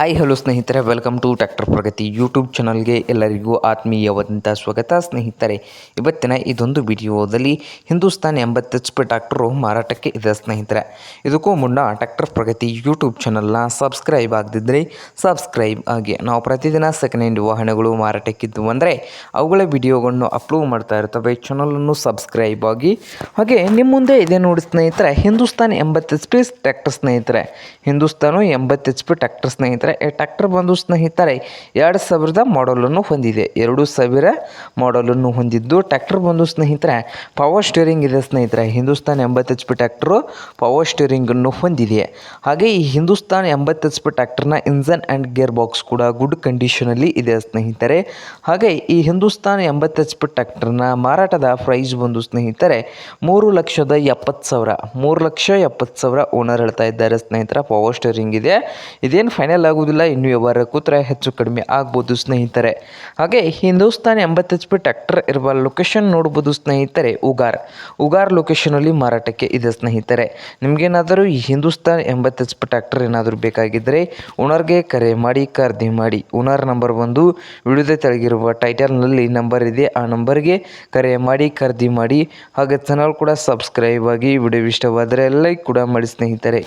Hi hello ಸ್ನೇಹಿತರೆ. Welcome to tractor Pragati YouTube ಚಾನಲ್ಗೆ ಎಲ್ಲರಿಗೂ ಆತ್ಮೀಯವಾದಂಥ ಸ್ವಾಗತ. ಸ್ನೇಹಿತರೆ, ಇವತ್ತಿನ ಇದೊಂದು ವಿಡಿಯೋದಲ್ಲಿ ಹಿಂದೂಸ್ತಾನ್ ಎಂಬತ್ತು ಎಚ್ ಪಿ ಮಾರಾಟಕ್ಕೆ ಇದೆ ಸ್ನೇಹಿತರೆ. ಇದಕ್ಕೂ ಮುನ್ನ ಟ್ಯಾಕ್ಟರ್ ಪ್ರಗತಿ ಯೂಟ್ಯೂಬ್ ಚಾನಲ್ನ ಸಬ್ಸ್ಕ್ರೈಬ್ ಆಗದಿದ್ದರೆ ಸಬ್ಸ್ಕ್ರೈಬ್ ಆಗಿ. ನಾವು ಪ್ರತಿದಿನ ಸೆಕೆಂಡ್ ಹ್ಯಾಂಡ್ ವಾಹನಗಳು ಮಾರಾಟಕ್ಕಿದ್ದು ಅಂದರೆ ಅವುಗಳ ವಿಡಿಯೋಗಳನ್ನು ಅಪ್ಲೋಡ್ ಮಾಡ್ತಾ ಇರ್ತವೆ. ಚಾನಲನ್ನು ಸಬ್ಸ್ಕ್ರೈಬ್ ಆಗಿ. ಹಾಗೆ ನಿಮ್ಮ ಮುಂದೆ ಇದೆ ನೋಡಿ ಸ್ನೇಹಿತರೆ, ಹಿಂದೂಸ್ತಾನ್ ಎಂಬತ್ತು ಎಚ್ ಪಿ ಟ್ರ್ಯಾಕ್ಟರ್ ಸ್ನೇಹಿತರೆ. ಹಿಂದೂಸ್ತಾನು ಎಂಬತ್ತು ಎಚ್ ಪಿ ಟ್ರ್ಯಾಕ್ಟರ್ ಸ್ನೇಹಿತರೆ. ಈ ಟ್ರ್ಯಾಕ್ಟರ್ ಬಂದು ಸ್ನೇಹಿತರೆ, ಎರಡು ಸಾವಿರದ ಮಾಡಲನ್ನು ಹೊಂದಿದೆ. ಎರಡು ಸಾವಿರ ಮಾಡಲನ್ನು ಹೊಂದಿದ್ದು ಟ್ರ್ಯಾಕ್ಟರ್ ಬಂದು ಸ್ನೇಹಿತರೆ ಪವರ್ ಸ್ಟೇರಿಂಗ್ ಇದೆ ಸ್ನೇಹಿತರೆ. ಹಿಂದೂಸ್ತಾನ್ ಎಂಬತ್ತು ಎಚ್ ಪಿ ಟ್ಯಾಕ್ಟ್ರು ಪವರ್ ಸ್ಟೇರಿಂಗನ್ನು ಹೊಂದಿದೆ. ಹಾಗೆ ಈ ಹಿಂದೂಸ್ತಾನ್ ಎಂಬತ್ತು ಎಚ್ ಪಿ ಟ್ಯಾಕ್ಟರ್ನ ಇಂಜನ್ ಆ್ಯಂಡ್ ಗೇರ್ ಬಾಕ್ಸ್ ಕೂಡ ಗುಡ್ ಕಂಡೀಷನಲ್ಲಿ ಇದೆ ಸ್ನೇಹಿತರೆ. ಹಾಗೆ ಈ ಹಿಂದೂಸ್ತಾನ್ ಎಂಬತ್ತು ಎಚ್ ಪಿ ಟ್ಯಾಕ್ಟರ್ನ ಮಾರಾಟದ ಪ್ರೈಸ್ ಬಂದು ಸ್ನೇಹಿತರೆ, ಮೂರು ಲಕ್ಷದ ಎಪ್ಪತ್ತು ಸಾವಿರ, ಮೂರು ಲಕ್ಷ ಎಪ್ಪತ್ತು ಸಾವಿರ ಓನರ್ ಹೇಳ್ತಾ ಇದ್ದಾರೆ ಸ್ನೇಹಿತರ. ಪವರ್ ಸ್ಟೇರಿಂಗ್ ಇದೆ. ಇದೇನು ಫೈನಲ್ ಆಗುವುದಿಲ್ಲ ಇನ್ನು ವ್ಯವಹಾರ ಕೂತ್ರೆ ಹೆಚ್ಚು ಕಡಿಮೆ ಆಗ್ಬೋದು ಸ್ನೇಹಿತರೆ. ಹಾಗೆ ಹಿಂದೂಸ್ತಾನ್ ಎಂಬತ್ತು ಎಚ್ ಪಿ ಟ್ರ್ಯಾಕ್ಟರ್ ಇರುವ ಲೊಕೇಶನ್ ನೋಡ್ಬೋದು ಸ್ನೇಹಿತರೆ, ಉಗಾರ್. ಉಗಾರ್ ಲೊಕೇಶನಲ್ಲಿ ಮಾರಾಟಕ್ಕೆ ಇದೆ ಸ್ನೇಹಿತರೆ. ನಿಮಗೇನಾದರೂ ಈ ಹಿಂದೂಸ್ತಾನ್ ಎಂಬತ್ತು ಎಚ್ ಪಿ ಟ್ರ್ಯಾಕ್ಟರ್ ಏನಾದರೂ ಬೇಕಾಗಿದ್ದರೆ ಓನರ್ಗೆ ಕರೆ ಮಾಡಿ, ಖರೀದಿ ಮಾಡಿ. ಓನರ್ ನಂಬರ್ ಬಂದು ವಿಡಿಯೋದ ತೆಳಗಿರುವ ಟೈಟಲ್ನಲ್ಲಿ ನಂಬರ್ ಇದೆ. ಆ ನಂಬರ್ಗೆ ಕರೆ ಮಾಡಿ, ಖರೀದಿ ಮಾಡಿ. ಹಾಗೆ ಚಾನಲ್ ಕೂಡ ಸಬ್ಸ್ಕ್ರೈಬ್ ಆಗಿ, ವಿಡಿಯೋ ಇಷ್ಟವಾದರೆ ಲೈಕ್ ಕೂಡ ಮಾಡಿ ಸ್ನೇಹಿತರೆ.